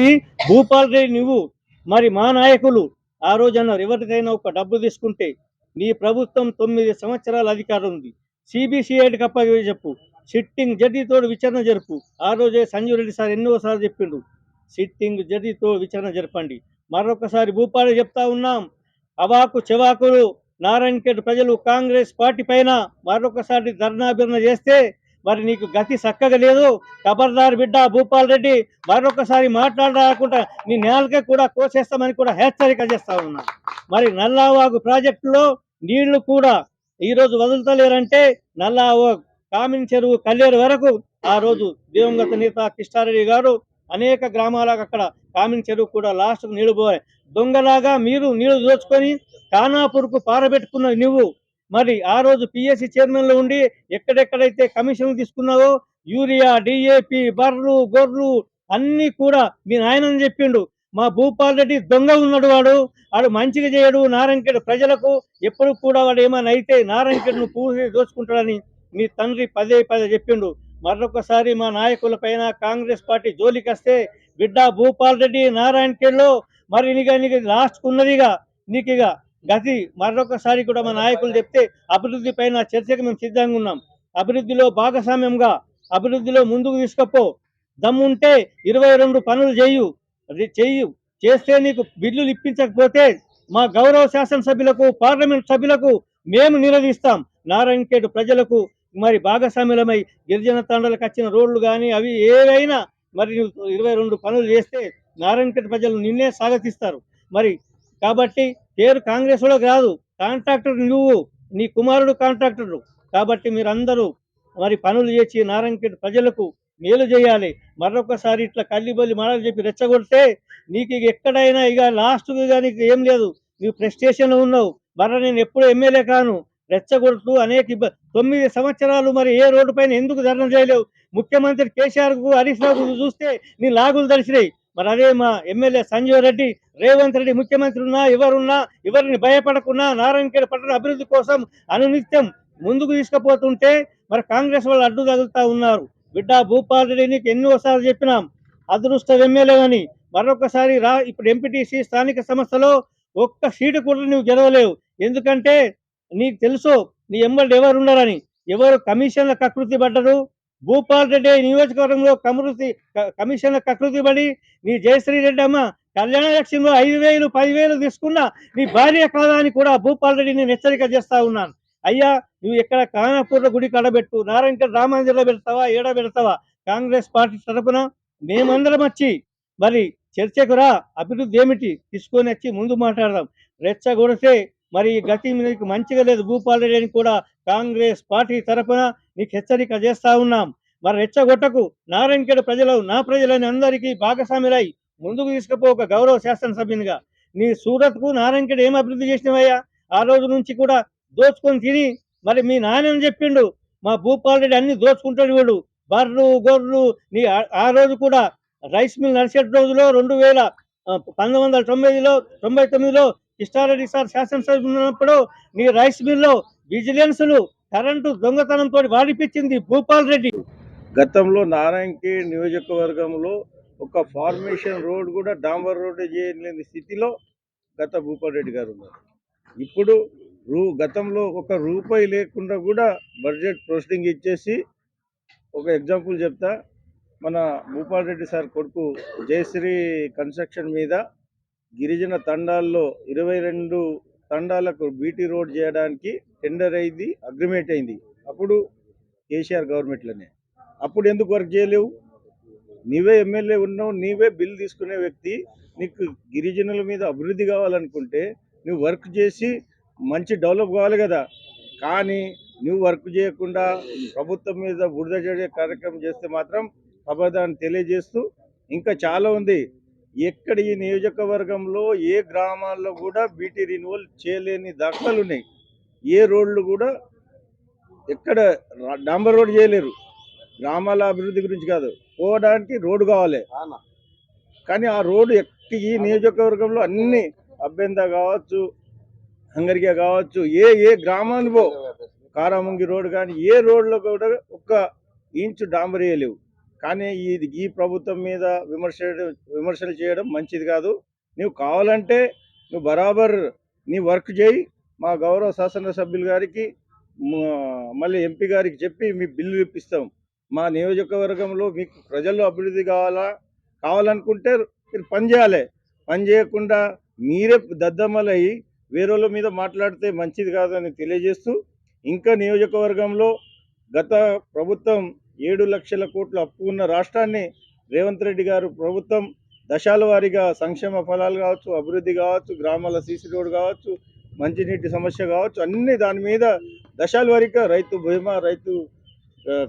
చెప్పి భూపాల్ రెడ్డి నువ్వు మరి మా నాయకులు ఆ రోజు అన్నారు ఎవరికైనా ఒక డబ్బు తీసుకుంటే నీ ప్రభుత్వం తొమ్మిది సంవత్సరాల అధికారం ఉంది. సిబిసిఐడికి అప్పగి చెప్పు. సిట్టింగ్ జడ్జితో విచారణ జరుపు. ఆ రోజే సంజీవ్ రెడ్డి సార్ ఎన్నోసార్లు చెప్పిండు. సిట్టింగ్ జడ్జితో విచారణ జరపండి. మరొకసారి భూపాలు చెప్తా ఉన్నాం. అవాకు చెవాకులు నారాయణఖేడ్ ప్రజలు కాంగ్రెస్ పార్టీ పైన మరొకసారి ధర్నాభిరణ చేస్తే మరి నీకు గతి చక్కగా లేదు. ఖబర్దార్ బిడ్డ భూపాల్ రెడ్డి మరొకసారి మాట్లాడకుండా నీ నేలకే కూడా కోసేస్తామని కూడా హెచ్చరిక చేస్తా ఉన్నా. మరి నల్లావాగు ప్రాజెక్టులో నీళ్ళు కూడా ఈ రోజు వదులుతలేరంటే నల్లావాగు కామిన్ చెరువు కల్లేరు వరకు ఆ రోజు దివంగత నేత కిష్టారెడ్డి గారు అనేక గ్రామాలకు అక్కడ కామిన్ చెరువు కూడా లాస్ట్ నీళ్ళు పోయాయి. దొంగలాగా మీరు నీళ్ళు దోచుకొని కానాపూర్కు పారబెట్టుకున్న నువ్వు మరి ఆ రోజు పిఎస్సి చైర్మన్లో ఉండి ఎక్కడెక్కడైతే కమిషన్లు తీసుకున్నావో యూరియా డిఏపి బర్రు గొర్రు అన్ని కూడా మీ నాయనని చెప్పిండు. మా భూపాల్ రెడ్డి దొంగ ఉన్నాడు వాడు. వాడు మంచిగా చేయడు. నారాయణకేడు ప్రజలకు ఎప్పుడు కూడా వాడు ఏమైనా అయితే నారాయణకేడును పూర్తి దోచుకుంటాడని మీ తండ్రి పదే పదే చెప్పిండు. మరొకసారి మా నాయకుల పైన కాంగ్రెస్ పార్టీ జోలికి వస్తే బిడ్డ భూపాల్ రెడ్డి నారాయణకేడ్లో మరి నీకు నీకు లాస్ట్ ఉన్నదిగా నీకు ఇక గతి మరొకసారి కూడా మా నాయకులు చెప్తే అభివృద్ధి పైన చర్చకు మేము సిద్ధంగా ఉన్నాం. అభివృద్ధిలో భాగస్వామ్యంగా అభివృద్ధిలో ముందుకు తీసుకపో. దమ్ముంటే ఇరవై రెండు పనులు చేయు. అది చెయ్యు చేస్తే నీకు బిల్లులు ఇప్పించకపోతే మా గౌరవ శాసనసభ్యులకు పార్లమెంట్ సభ్యులకు మేము నిలదీస్తాం. నారాయణఖేడ్ ప్రజలకు మరి భాగస్వామ్యులమై గిరిజన తండలకు వచ్చిన రోడ్లు కానీ అవి ఏవైనా మరి ఇరవై రెండు పనులు చేస్తే నారాయణఖేడ్ ప్రజలు నిన్నే స్వాగతిస్తారు. మరి కాబట్టి పేరు కాంగ్రెస్లో కాదు కాంట్రాక్టర్ నువ్వు నీ కుమారుడు కాంట్రాక్టర్. కాబట్టి మీరందరూ మరి పనులు చేసి నారాయణఖేడ్ ప్రజలకు మేలు చేయాలి. మరొకసారి ఇట్లా కల్లిబల్లి మాటలు చెప్పి రెచ్చగొడితే నీకు ఇక ఎక్కడైనా ఇక లాస్ట్ కానీ ఏం లేదు. నువ్వు ప్రెస్టేషన్ ఉన్నావు. మర నేను ఎప్పుడు ఎమ్మెల్యే కాను. రెచ్చగొడుతూ అనేక తొమ్మిది సంవత్సరాలు మరి ఏ రోడ్డు పైన ఎందుకు ధర్నా చేయలేవు? ముఖ్యమంత్రి కేసీఆర్కు హరీష్ రావు చూస్తే నీ లాగులు దర్శినాయి మరి అదే మా ఎమ్మెల్యే సంజీవ్ రెడ్డి రేవంత్ రెడ్డి ముఖ్యమంత్రి ఉన్నా ఎవరున్నా ఎవరిని భయపడకున్నా నారాయణఖేడ్ పట్టణ అభివృద్ధి కోసం అనునిత్యం ముందుకు తీసుకుపోతుంటే మరి కాంగ్రెస్ వాళ్ళు అడ్డు తగులుతా ఉన్నారు. బిడ్డ భూపాల్ రెడ్డి నీకు ఎన్నోసార్లు చెప్పినాం అదృష్ట ఎమ్మెల్యే అని. మరొకసారి రా ఇప్పుడు ఎంపీటీసీ స్థానిక సంస్థలో ఒక్క సీటు కూడా నువ్వు గెలవలేవు. ఎందుకంటే నీకు తెలుసు నీ ఎమ్మెల్యే ఎవరు ఉండరని ఎవరు కమిషన్ల కకృతి పడ్డరు భూపాల్ రెడ్డి నియోజకవర్గంలో కమృతి క- కకృతి పడి నీ జయశ్రీ రెడ్డి అమ్మ కళ్యాణ లక్ష్యంలో ఐదు వేలు పదివేలు తీసుకున్న నీ భార్య కాదని కూడా భూపాల్ రెడ్డి నేను హెచ్చరిక చేస్తా ఉన్నాను. అయ్యా నువ్వు ఎక్కడ కానాపూర్ల గుడి కడబెట్టు నారాయణకర్ రామాంజలో పెడతావా ఏడ పెడతావా? కాంగ్రెస్ పార్టీ తరపున మేమందరం వచ్చి మరి చర్చకు రా అభివృద్ధి ఏమిటి? తీసుకొని వచ్చి ముందు మాట్లాడదాం. రెచ్చగొడితే మరి ఈ గతి మీకు మంచిగా లేదు భూపాల్ రెడ్డి అని కూడా కాంగ్రెస్ పార్టీ తరపున నీకు హెచ్చరిక చేస్తా ఉన్నాం. మరి రెచ్చగొట్టకు నారాయణఖేడ్ ప్రజలు నా ప్రజలని అందరికీ భాగస్వాములై ముందుకు తీసుకుపో ఒక గౌరవ శాసనసభ్యునిగా. నీ సూరత్కు నారాయణఖేడ్ ఏం అభివృద్ధి చేసినవయ్యా? ఆ రోజు నుంచి కూడా దోచుకొని తిని మరి మీ నాయనని చెప్పిండు మా భూపాల్ రెడ్డి అన్ని దోచుకుంటాడు వీడు. బర్రు గొర్రెలు నీ ఆ- రోజు కూడా రైస్ మిల్ నడిచేటి రోజులో రెండు వేల పంతొమ్మిది వందల తొంభైలో తొంభై తొమ్మిదిలో కృష్ణారెడ్డి సార్ శాసనసభ ఉన్నప్పుడు నీ రైస్ మిల్లో విజిలెన్స్లు కరెంటు దొంగతనంతో వాడిపించింది భూపాల్ రెడ్డి. గతంలో నారాయణకి నియోజకవర్గంలో ఒక ఫార్మేషన్ రోడ్ కూడా డాంబర్ రోడ్ చేయలేని స్థితిలో గత భూపాల్ రెడ్డి గారు ఉన్నారు. ఇప్పుడు రూ గతంలో ఒక రూపాయి లేకుండా కూడా బడ్జెట్ ప్రొసీడింగ్ ఇచ్చేసి ఒక ఎగ్జాంపుల్ చెప్తా. మన భూపాల్ రెడ్డి సార్ కొడుకు జయశ్రీ కన్స్ట్రక్షన్ మీద గిరిజన తండాల్లో ఇరవై రెండు తండాలకు బీటీ రోడ్ చేయడానికి టెండర్ అయింది అగ్రిమెంట్ అయింది. అప్పుడు కేసీఆర్ గవర్నమెంట్లోనే. అప్పుడు ఎందుకు వర్క్ చేయలేవు? నీవే ఎమ్మెల్యే ఉన్నావు నీవే బిల్ తీసుకునే వ్యక్తి నీకు గిరిజనుల మీద అభివృద్ధి కావాలనుకుంటే నువ్వు వర్క్ చేసి మంచి డెవలప్ కావాలి కదా. కానీ నువ్వు వర్క్ చేయకుండా ప్రభుత్వం మీద బురద చేసే కార్యక్రమం చేస్తే మాత్రం అబద్ధాన్ని తెలియజేస్తూ ఇంకా చాలా ఉంది. ఎక్కడ ఈ నియోజకవర్గంలో ఏ గ్రామాల్లో కూడా బీటీ రిన్యూవల్ చేయలేని దాఖలాలు ఉన్నాయి. ఏ రోడ్లు కూడా ఎక్కడ డాంబర్ రోడ్ చేయలేరు. గ్రామాల అభివృద్ధి గురించి కాదు. పోవడానికి రోడ్డు కావాలి. కానీ ఆ రోడ్డు ఎక్క ఈ నియోజకవర్గంలో అన్ని అభ్యంత కావచ్చు హంగరిగా కావచ్చు ఏ ఏ గ్రామాన్ని పో కారామంగి రోడ్ కానీ ఏ రోడ్లో కూడా ఒక్క ఇంచు డాంబర్ వేయలేవు. కానీ ఇది ఈ ప్రభుత్వం మీద విమర్శ విమర్శలు చేయడం మంచిది కాదు. నువ్వు కావాలంటే నువ్వు బరాబర్ నీ వర్క్ చేయి. మా గౌరవ శాసనసభ్యులు గారికి మళ్ళీ ఎంపీ గారికి చెప్పి మీ బిల్లు ఇప్పిస్తాం. మా నియోజకవర్గంలో మీకు ప్రజల్లో అభివృద్ధి కావాలా కావాలనుకుంటే మీరు పని చేయాలి. పని చేయకుండా మీరే దద్దమ్మలయ్యి వేరేల మీద మాట్లాడితే మంచిది కాదని తెలియజేస్తూ ఇంకా నియోజకవర్గంలో గత ప్రభుత్వం ఏడు లక్షల కోట్ల అప్పు ఉన్న రాష్ట్రాన్ని రేవంత్ రెడ్డి గారు ప్రభుత్వం దశాల వారీగా సంక్షేమ ఫలాలు కావచ్చు అభివృద్ధి కావచ్చు గ్రామాల సీసీ రోడ్ కావచ్చు మంచినీటి సమస్య కావచ్చు అన్ని దాని మీద దశాల వారీగా రైతు బీమా రైతు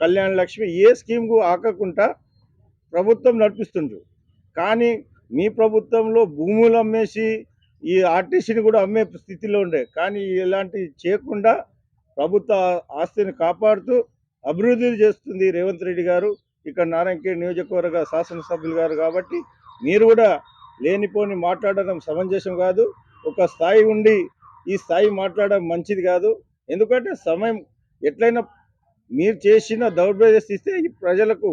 కళ్యాణ లక్ష్మి ఏ స్కీమ్కు ఆకకుండా ప్రభుత్వం నడిపిస్తుండ్రు. కానీ మీ ప్రభుత్వంలో భూములు అమ్మేసి ఈ ఆర్టీసీని కూడా అమ్మే స్థితిలో ఉండే. కానీ ఇలాంటి చేయకుండా ప్రభుత్వ ఆస్తిని కాపాడుతూ అభివృద్ధి చేస్తుంది రేవంత్ రెడ్డి గారు. ఇక్కడ నారాయణఖేడ్ నియోజకవర్గ శాసనసభ్యులు గారు కాబట్టి మీరు కూడా లేనిపోని మాట్లాడడం సమంజసం కాదు. ఒక స్థాయి ఉండి ఈ స్థాయి మాట్లాడడం మంచిది కాదు. ఎందుకంటే సమయం ఎట్లయినా మీరు చేసిన దౌర్భాగ్య ఇస్తే ఈ ప్రజలకు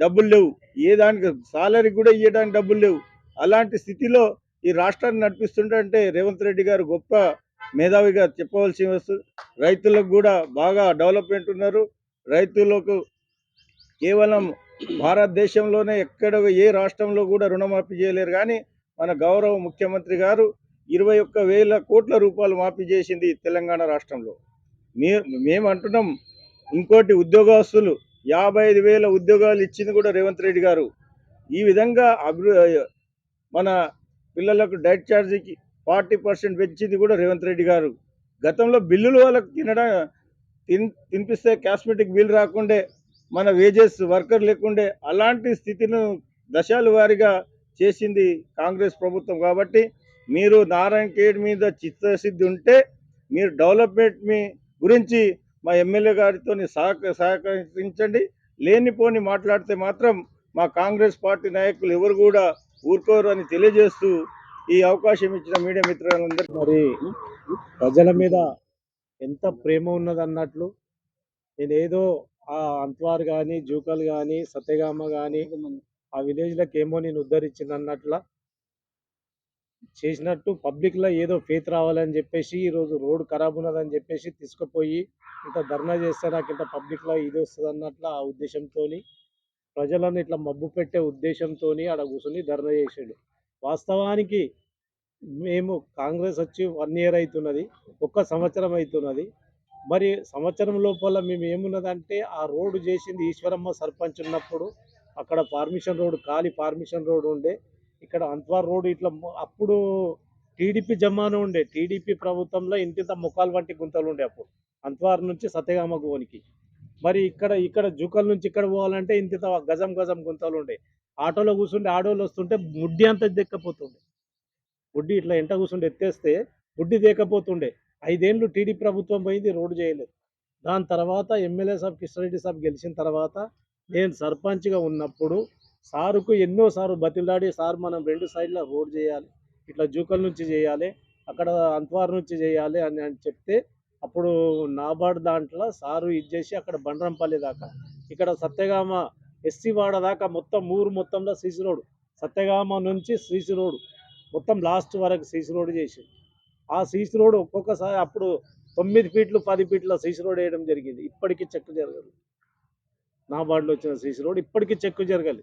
డబ్బులు లేవు. ఏ దానికి సాలరీ కూడా ఇవ్వడానికి డబ్బులు లేవు. అలాంటి స్థితిలో ఈ రాష్ట్రాన్ని నడిపిస్తుంటే రేవంత్ రెడ్డి గారు గొప్ప మేధావిగా చెప్పవలసి వస్తుంది రైతులకు కూడా బాగా డెవలప్మెంట్ ఉన్నారు. రైతులకు కేవలం భారతదేశంలోనే ఎక్కడ ఏ రాష్ట్రంలో కూడా రుణమాఫీ చేయలేరు. కానీ మన గౌరవ ముఖ్యమంత్రి గారు ఇరవై ఒక్క వేల కోట్ల రూపాయలు మాఫీ చేసింది తెలంగాణ రాష్ట్రంలో. మే మేము అంటున్నాం ఇంకోటి ఉద్యోగస్తులు యాభై ఐదు వేల ఉద్యోగాలు ఇచ్చింది కూడా రేవంత్ రెడ్డి గారు. ఈ విధంగా అభివృ మన పిల్లలకు డైట్ ఛార్జీకి ఫార్టీ పర్సెంట్ పెంచింది కూడా రేవంత్ రెడ్డి గారు. గతంలో బిల్లులు వాళ్ళకి తినడం తిన్ తినిపిస్తే కాస్మెటిక్ బిల్ రాకుండే మన వేజెస్ వర్కర్ లేకుండే అలాంటి స్థితిని దశాల వారీగా చేసింది కాంగ్రెస్ ప్రభుత్వం. కాబట్టి మీరు నారాయణ ఖేడ్ మీద చిత్తశుద్ధి ఉంటే మీరు డెవలప్మెంట్ మీ గురించి మా ఎమ్మెల్యే గారితో సహక సహకరించండి. లేనిపోని మాట్లాడితే మాత్రం మా కాంగ్రెస్ పార్టీ నాయకులు ఎవరు కూడా ఊరుకోరు అని తెలియజేస్తూ ఈ అవకాశం ఇచ్చిన మీడియా మిత్రులందరూ మరి ప్రజల మీద ఎంత ప్రేమ ఉన్నది అన్నట్లు నేను ఏదో ఆ అంత్వార్ కానీ జూకల్ కానీ సత్యగామ కానీ ఆ విలేజ్లకు ఏమో నేను ఉద్ధరించిన అన్నట్ల చేసినట్టు పబ్లిక్లో ఏదో ఫేత్ రావాలని చెప్పేసి ఈరోజు రోడ్డు ఖరాబ్ ఉన్నదని చెప్పేసి తీసుకుపోయి ఇంత ధర్నా చేస్తే నాకు ఇంత పబ్లిక్లో ఇది వస్తుంది అన్నట్ల ఆ ఉద్దేశంతో ప్రజలను ఇట్లా మబ్బు పెట్టే ఉద్దేశంతో ఆడ కూర్చొని ధర్నా చేసాడు. వాస్తవానికి మేము కాంగ్రెస్ వచ్చి వన్ ఇయర్ అవుతున్నది ఒక్క సంవత్సరం అవుతున్నది మరి సంవత్సరం లోపల మేము ఏమున్నదంటే ఆ రోడ్డు చేసింది ఈశ్వరమ్మ సర్పంచ్ ఉన్నప్పుడు అక్కడ పర్మిషన్ రోడ్ ఖాళీ పర్మిషన్ రోడ్ ఉండే. ఇక్కడ అంత్వార్ రోడ్ ఇట్లా అప్పుడు టీడీపీ జమాను ఉండే. టీడీపీ ప్రభుత్వంలో ఇంటింత ముఖాలు వంటి గుంతలు ఉండే అప్పుడు. అంత్వార్ నుంచి సత్యగామ గోనికి మరి ఇక్కడ ఇక్కడ జూకల్ నుంచి ఇక్కడ పోవాలంటే ఇంత గజం గజం గుంతలు ఉండే. ఆటోలో కూర్చుంటే ఆటోలు వస్తుంటే ముడ్డి అంత దెక్కపోతుండే. బుడ్డి ఇట్లా ఎంట కూర్చుంటే ఎత్తేస్తే బుడ్డి దేకపోతుండే ఐదేండ్లు టీడీ ప్రభుత్వం పోయింది రోడ్డు చేయలేదు. దాని తర్వాత ఎమ్మెల్యే సాబ్ కిషన్రెడ్డి సాబ్ గెలిచిన తర్వాత నేను సర్పంచ్గా ఉన్నప్పుడు సారుకు ఎన్నో సార్లు బతిలాడి సార్ మనం రెండు సైడ్ల రోడ్ చేయాలి ఇట్లా జూకల్ నుంచి చేయాలి అక్కడ అంత్వార్ నుంచి చేయాలి అని అని చెప్తే అప్పుడు నాబార్డ్ దాంట్లో సారు ఇది చేసి అక్కడ బండరంపల్లి దాకా ఇక్కడ సత్యగామ ఎస్సీ వాడ దాకా మొత్తం ఊరు మొత్తంలో సీసీ రోడ్ సత్యగామ నుంచి సీసీ రోడ్ మొత్తం లాస్ట్ వరకు సీసీ రోడ్ చేసి ఆ సీసీ రోడ్ ఒక్కొక్కసారి అప్పుడు తొమ్మిది ఫీట్లు పది ఫీట్ల సీసీ రోడ్ వేయడం జరిగింది. ఇప్పటికీ చెక్ జరగదు. నాబార్డులో వచ్చిన సీసీ రోడ్ ఇప్పటికీ చెక్ జరగాలి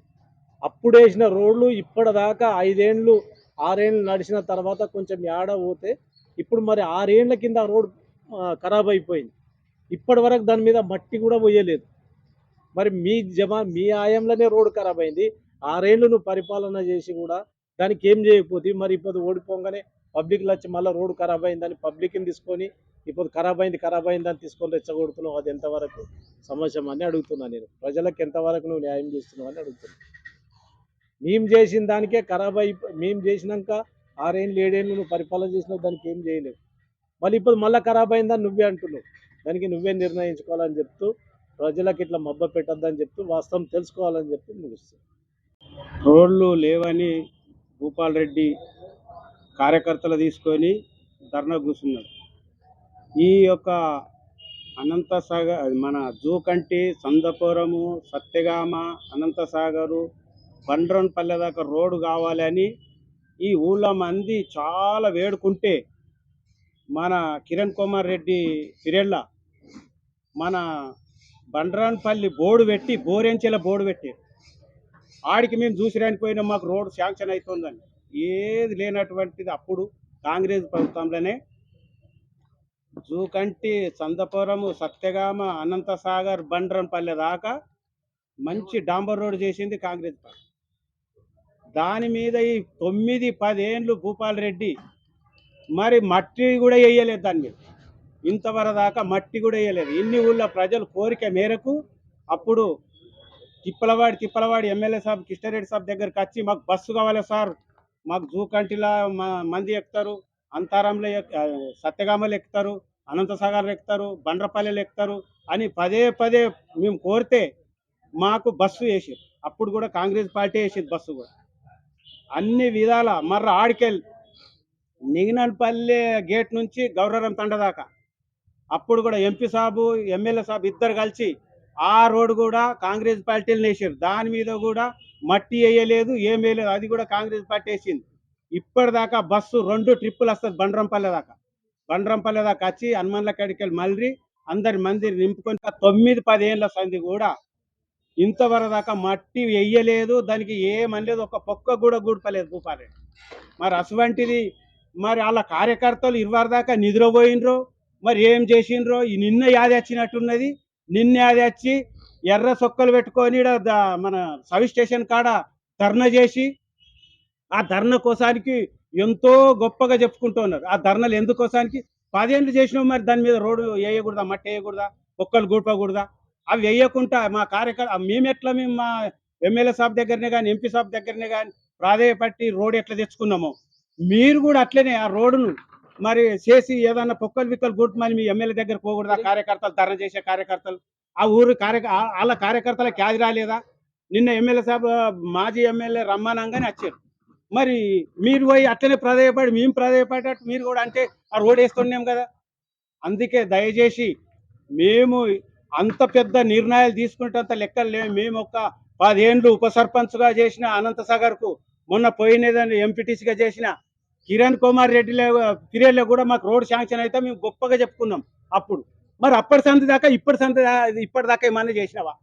అప్పుడు వేసిన రోడ్లు ఇప్పటిదాకా ఐదేండ్లు ఆరేండ్లు నడిచిన తర్వాత కొంచెం ఏడ పోతే ఇప్పుడు మరి ఆరేండ్ల కింద ఆ రోడ్ ఖరాబ్ అయిపోయింది. ఇప్పటి వరకు దాని మీద మట్టి కూడా పోయలేదు. మరి మీ జమా మీ ఆయంలోనే రోడ్ ఖరాబ్ అయింది. ఆరేళ్ళు నువ్వు పరిపాలన చేసి కూడా దానికి ఏం చేయకపోతే మరి ఇప్పుడు ఓడిపోగానే పబ్లిక్లో వచ్చి మళ్ళీ రోడ్డు ఖరాబ్ అయిందని పబ్లిక్ని తీసుకొని ఇప్పుడు ఖరాబ్ అయింది ఖరాబ్ అయిందని తీసుకొని రెచ్చగొడుతున్నావు అది ఎంతవరకు సమస్య అని అడుగుతున్నాను నేను. ప్రజలకు ఎంతవరకు నువ్వు న్యాయం చేస్తున్నావు అని అడుగుతున్నాను మేము చేసిన దానికే ఖరాబ్ అయి మేము చేసినాక ఆరేళ్ళు ఏడేళ్ళు నువ్వు పరిపాలన చేసినావు దానికి ఏం చేయలేవు. మళ్ళీ ఇప్పుడు మళ్ళీ ఖరాబ్ అయిందని నువ్వే అంటున్నావు. దానికి నువ్వే నిర్ణయించుకోవాలని చెప్తూ ప్రజలకు ఇట్లా మబ్బ పెట్టద్దని చెప్తూ వాస్తవం తెలుసుకోవాలని చెప్పి ముగిస్తాను రోడ్లు లేవని భూపాల్ రెడ్డి కార్యకర్తలు తీసుకొని ధర్నా కూర్చున్నాడు ఈ యొక్క అనంతసాగర్ మన జూకంటి సందపురము సత్యగామ అనంతసాగరు బండ్రన్పల్లె దాకా రోడ్డు కావాలని ఈ ఊళ్ళో మంది చాలా వేడుకుంటే మన కిరణ్ కుమార్ రెడ్డి ఫిరెళ్ళ మన బండ్రాన్పల్లి బోర్డు పెట్టి బోరెంచెల బోర్డు పెట్టి ఆడికి మేము చూసిరానికి పోయినా మాకు రోడ్డు శాంక్షన్ అవుతుందని ఏది లేనటువంటిది అప్పుడు కాంగ్రెస్ ప్రభుత్వంలోనే. జూకంటి సందపురము సత్యగామ అనంతసాగర్ బండ్రంపల్లె దాకా మంచి డాంబర్ రోడ్ చేసింది కాంగ్రెస్ పార్టీ. దాని మీద ఈ తొమ్మిది పదేండ్లు భూపాల్ రెడ్డి మరి మట్టి కూడా వేయలేదు దాని మీద ఇంతవరకు దాకా మట్టి కూడా వేయలేదు. ఇన్ని ఊళ్ళో ప్రజలు కోరిక మేరకు అప్పుడు తిప్పలవాడి తిప్పలవాడి ఎమ్మెల్యే సాబ్ కిష్టారెడ్డి సాబ్ దగ్గరికి వచ్చి మాకు బస్సు కావాలి సార్. మాకు జూకంటిలా మ- మంది ఎక్కుతారు అంతారంలో సత్యగామలు ఎక్కుతారు అనంతసాగర్లు ఎక్కుతారు బండ్రపల్లెలు ఎక్కుతారు అని పదే పదే మేము కోరితే మాకు బస్సు వేసి అప్పుడు కూడా కాంగ్రెస్ పార్టీ వేసింది బస్సు కూడా. అన్ని విధాల మర్ర ఆడికెళ్ళి నిగినపల్లె గేట్ నుంచి గౌరవం తండ దాకా. అప్పుడు కూడా ఎంపీ సాబు ఎమ్మెల్యే సాబు ఇద్దరు కలిసి ఆ రోడ్డు కూడా కాంగ్రెస్ పార్టీలు వేసారు దాని మీద కూడా మట్టి వేయలేదు ఏం వేయలేదు అది కూడా కాంగ్రెస్ పార్టీ వేసింది. ఇప్పటిదాకా బస్సు రెండు ట్రిప్పులు వస్తుంది బండ్రంపల్లె దాకా. బండ్రంపల్లె దాకా వచ్చి హనుమన్ల కడికెళ్ళి వెళ్ళి మళ్ళీ అందరి మందిరి నింపుకొని తొమ్మిది పదేళ్ళ సంధి కూడా ఇంతవరకు దాకా మట్టి వెయ్యలేదు దానికి ఏమనలేదు ఒక పొక్క కూడా గూడపలేదు భూపారెడ్డి మరి అటువంటిది మరి వాళ్ళ కార్యకర్తలు ఇరువారి దాకా నిద్రపోయినరో మరి ఏం చేసిండ్రో? ఈ నిన్న యాది వచ్చినట్టున్నది. నిన్న అది వచ్చి ఎర్ర సొక్కలు పెట్టుకొని ఈడ మన సబ్ స్టేషన్ కాడ ధర్నా చేసి ఆ ధర్నా కోసానికి ఎంతో గొప్పగా చెప్పుకుంటున్నారు. ఆ ధర్నాలు ఎందుకోసానికి పదేళ్ళు చేసినాం మరి దాని మీద రోడ్డు వేయకూడదా? మట్టి వేయకూడదా? ఒక్కలు గూడపకూడదా? అవి వేయకుండా మా కార్యకర్త మేము ఎట్లా మేము మా ఎమ్మెల్యే సాబ్ దగ్గరనే కానీ ఎంపీ సాబ్ దగ్గరనే కానీ ప్రాధాయపట్టి రోడ్ ఎట్లా తెచ్చుకున్నామో మీరు కూడా అట్లనే ఆ రోడ్డును మరి చేసి ఏదన్నా పొక్కలు విక్కలు గుర్తుమని మీ ఎమ్మెల్యే దగ్గర పోకూడదా? కార్యకర్తలు ధర్నా చేసే కార్యకర్తలు. ఆ ఊరు కార్య వాళ్ళ కార్యకర్తలకు యాది రాలేదా? నిన్న ఎమ్మెల్యే సాబ్ మాజీ ఎమ్మెల్యే రమ్మానంగానే వచ్చారు. మరి మీరు పోయి అట్లనే ప్రాధాయపడి మేము ప్రాధాయపడేటట్టు మీరు కూడా అంటే ఆ రోడ్ వేస్తున్నాం కదా. అందుకే దయచేసి మేము అంత పెద్ద నిర్ణయాలు తీసుకునేటంత లెక్కలు లేవు. మేము ఒక పదేండ్లు ఉప సర్పంచ్గా చేసిన అనంతసాగర్కు మొన్న పోయినదని ఎంపీటీసీగా చేసిన కిరణ్ కుమార్ రెడ్డిలో ఫిర్యాదులో కూడా మాకు రోడ్ శాంక్షన్ అయితే మేము గొప్పగా చెప్పుకున్నాం అప్పుడు. మరి అప్పటి సంత దాకా ఇప్పటి సంత ఇప్పటిదాకా ఏమన్నా చేసినావా?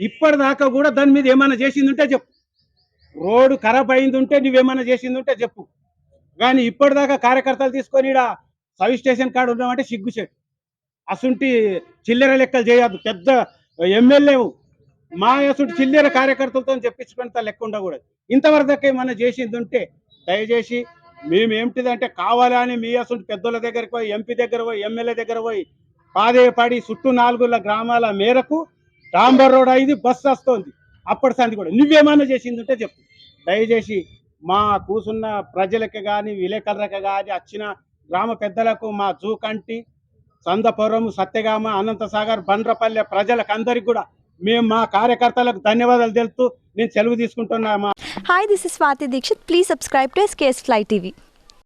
ఇప్పటిదాకా కూడా దాని మీద ఏమైనా చేసింది ఉంటే చెప్పు. రోడ్డు ఖరాబ్ అయింది ఉంటే నువ్వేమైనా చేసింది ఉంటే చెప్పు. కానీ ఇప్పటిదాకా కార్యకర్తలు తీసుకొని ఈడ సబ్ స్టేషన్ కాడ ఉన్నామంటే సిగ్గుచేటు అసుంటి చిల్లర లెక్కలు చేయద్దు. పెద్ద ఎమ్మెల్యే మా అసుంటి చిల్లర కార్యకర్తలతో చెప్పించుకునేంత లెక్క ఉండకూడదు. ఇంతవరకు దాకా ఏమన్నా చేసింది ఉంటే దయచేసి మేము ఏమిటిదంటే కావాలని మీ అసలు పెద్దల దగ్గరికి పోయి ఎంపీ దగ్గర పోయి ఎమ్మెల్యే దగ్గర పోయి పాదేపాడి చుట్టూ నాలుగుల గ్రామాల మేరకు డాంబర్ రోడ్ అయింది బస్సు వస్తుంది. అప్పటి సంది కూడా. నువ్వేమన్నా చేసింది ఉంటే చెప్పు. దయచేసి మా కూసున్న ప్రజలకు కానీ విలేకరులకు కానీ వచ్చిన గ్రామ పెద్దలకు మా జూకంటి సందపురం సత్యగామ అనంతసాగర్ బండ్రపల్లె ప్రజలకు అందరికి కూడా మేము మా కార్యకర్తలకు ధన్యవాదాలు తెలుపుతూ నేను సెలవు తీసుకుంటున్నామా hi this is Swathi Dikshit please subscribe to SKS fly TV